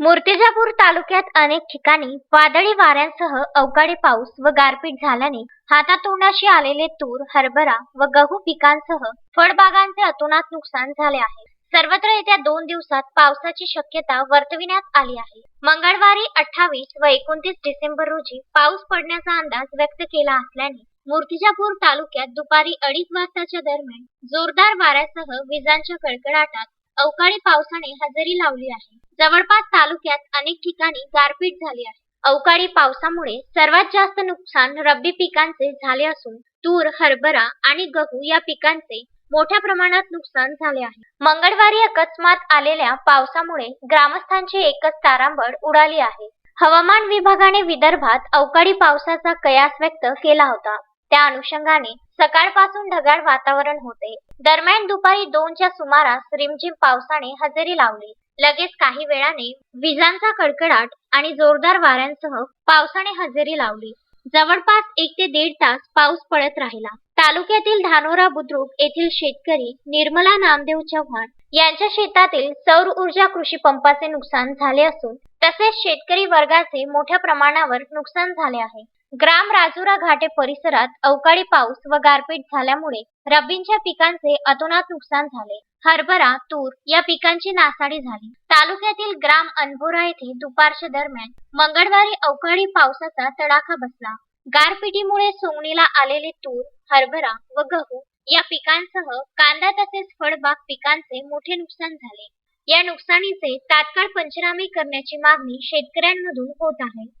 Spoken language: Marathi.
मूर्तिजापूर तालुक्यात अनेक ठिकाणी वादळी वाऱ्यांसह अवकाळी पाऊस व गारपीट झाल्याने हातातोंडाशी आलेले तूर हरभरा व गहू पिकांसह फळबागांचे अतोनात नुकसान झाले आहे. सर्वत्र येत्या दोन दिवसात पावसाची शक्यता वर्तविण्यात आली आहे. मंगळवारी अठ्ठावीस व एकोणतीस डिसेंबर रोजी पाऊस पडण्याचा अंदाज व्यक्त केला असल्याने मूर्तिजापूर तालुक्यात दुपारी अडीच वाजताच्या दरम्यान जोरदार वाऱ्यासह विजांच्या कडकडाटात अवकाळी पावसाने हजेरी लावली आहे. जवळपास तालुक्यात अनेक ठिकाणी गारपीट झाली आहे. अवकाळी पावसामुळे सर्वात जास्त नुकसान रब्बी पिकांचे झाले असून तूर हरभरा आणि गहू या पिकांचे मोठ्या प्रमाणात नुकसान झाले आहे. मंगळवारी अकस्मात आलेल्या पावसामुळे ग्रामस्थांची एकच तारांबळ उडाली आहे. हवामान विभागाने विदर्भात अवकाळी पावसाचा कयास व्यक्त केला होता. त्या अनुषंगाने सकाळपासून ढगाळ वातावरण होते. दरम्यान दुपारी दोनच्या सुमारास रिमझिम पावसाने हजेरी लावली. लगेच काही वेळाने विजांचा कडकडाट आणि जोरदार वाऱ्यांसह पावसाने हजेरी लावली. जवळपास एक ते दीड तास पाऊस पडत राहिला. तालुक्यातील धानोरा बुद्रुक येथील शेतकरी निर्मला नामदेव चव्हाण यांच्या शेतातील सौर ऊर्जा कृषी पंपाचे नुकसान झाले असून तसेच शेतकरी वर्गाचे मोठ्या प्रमाणावर नुकसान झाले आहे. ग्राम राजुरा घाटे परिसरात अवकाळी पाऊस व गारपीट झाल्यामुळे रब्बींच्या पिकांचे अतोनात नुकसान झाले. हरभरा तूर या पिकांची नासाडी झाली. तालुक्यातील ग्राम अनबोरा येथे दुपारच्या दरम्यान मंगळवारी अवकाळी पावसाचा तडाखा बसला. गारपिटीमुळे सोंगणीला आलेले तूर हरभरा व गहू या पिकांसह कांदा तसेच फळबाग पिकांचे मोठे नुकसान झाले. या नुकसानीचे तात्काळ पंचनामे करण्याची मागणी शेतकऱ्यांमधून होत आहे.